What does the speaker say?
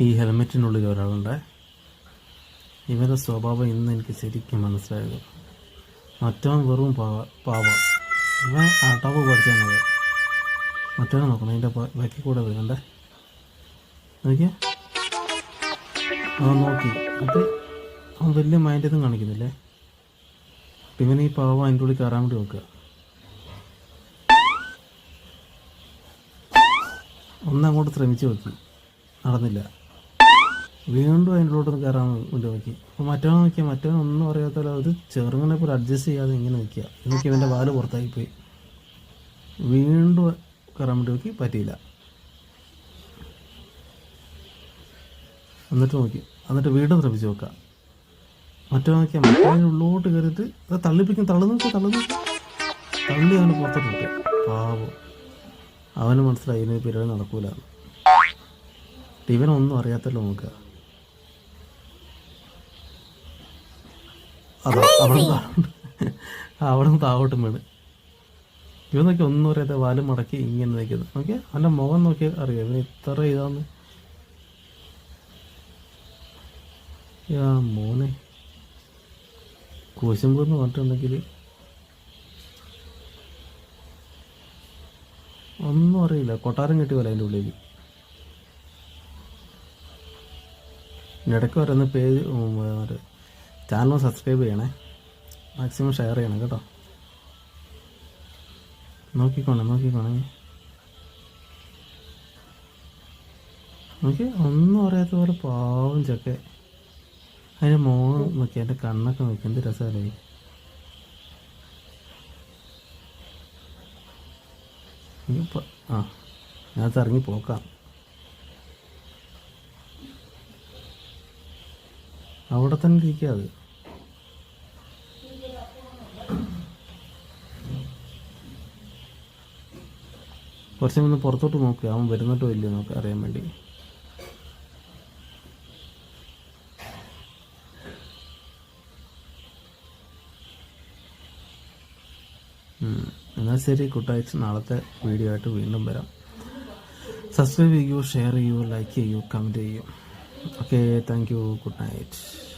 ഈ ഹെൽമെറ്റിനുള്ളിൽ ഒരാളുണ്ട്. ഇവരുടെ സ്വഭാവം ഇന്ന് എനിക്ക് ശരിക്കും മനസ്സിലായത്. മറ്റവൻ വെറും പാവ ഇവൻ അടവ് പഠിച്ചാണത് മറ്റവനെ നോക്കണം. അതിന്റെ ബാക്കി കൂടെ വരുന്നുണ്ടേ. നോക്കിയാ. അവൻ നോക്കി. അത് അവൻ വലിയ മൈൻഡൊന്നും കാണിക്കുന്നില്ലേ? പിന്നെ ഈ പാവ അതിന്റെ ഉള്ളിൽ കയറാൻ വേണ്ടി നോക്കുക. ഒന്നങ്ങോട്ട് ശ്രമിച്ചു നോക്കി. നടന്നില്ല. വീണ്ടും അതിന്റെ കയറാൻ വേണ്ടി നോക്കി. അപ്പോൾ മറ്റവൻ നോക്കിയാൽ മറ്റവൻ ഒന്നും അറിയാത്തല്ലോ അത് ചെറുങ്ങനെ പോലെ അഡ്ജസ്റ്റ് ചെയ്യാതെ ഇങ്ങനെ നിൽക്കുക. നോക്കി ഇവന്റെ വാൽ പുറത്താക്കി പോയി. വീണ്ടും കയറാൻ വേണ്ടി നോക്കി പറ്റിയില്ല. എന്നിട്ട് നോക്കി. എന്നിട്ട് വീണ്ടും ശ്രമിച്ചു നോക്കുക. മറ്റോ നോക്കിയാൽ മറ്റേ ഉള്ളോട്ട് കയറിയിട്ട് അത് തള്ളിപ്പിക്കും. തള്ളു നോക്കി തള്ളു അവന് പുറത്തോട്ടിട്ട് പാവം. അവന് മനസ്സിലായി ഇതിന് പരിപാടി നടക്കൂലാണ് ഇവനൊന്നും അറിയാത്തല്ലോ നോക്കുക അതാ അവിടെ അവിടെ നിന്ന് താവോട്ടും വീണ്. ഇവനൊക്കെ നോക്കി ഒന്നും അറിയാത്ത വാൽ മടക്കി ഇങ്ങനെ നിൽക്കുന്നത് നോക്കിയാൽ അവന്റെ മുഖം നോക്കി അറിയാം. ഇവന് ഇത്ര ഇതാന്ന്. യാ മോനെ. എന്ന് പറഞ്ഞിട്ടുണ്ടെങ്കിൽ ഒന്നും അറിയില്ല. കൊട്ടാരം കെട്ടി പോലെ അതിന്റെ ഉള്ളിൽ ഇടയ്ക്ക് വരുന്ന പേര് മറ്റേ ചാനൽ സബ്സ്ക്രൈബ് ചെയ്യണേ. മാക്സിമം ഷെയർ ചെയ്യണം കേട്ടോ. നോക്കിക്കോണേ നോക്കിക്കോണേ. നോക്കി ഒന്നും അറിയാത്ത പോലെ പാവം ചക്കെ. അതിന്റെ മോൾ നോക്കി എന്റെ കണ്ണൊക്കെ നോക്കി എന്ത് രസമല്ലേ? ആ ഞാൻ ഇറങ്ങി പോക്കാം. അവിടെ തന്നെ ഇരിക്കാത് കുറച്ച് ഒന്ന് പുറത്തോട്ട് നോക്കുക അവൻ വരുന്നിട്ടോ ഇല്ലയോ നോക്കുക അറിയാൻ വേണ്ടി. എന്നാൽ ശരി കുട്ടായ്സ് നാളത്തെ വീഡിയോ ആയിട്ട് വീണ്ടും വരാം. സബ്സ്ക്രൈബ് ചെയ്യൂ ഷെയർ ചെയ്യൂ ലൈക്ക് ചെയ്യൂ കമന്റ് ചെയ്യൂ. okay thank you. Good night.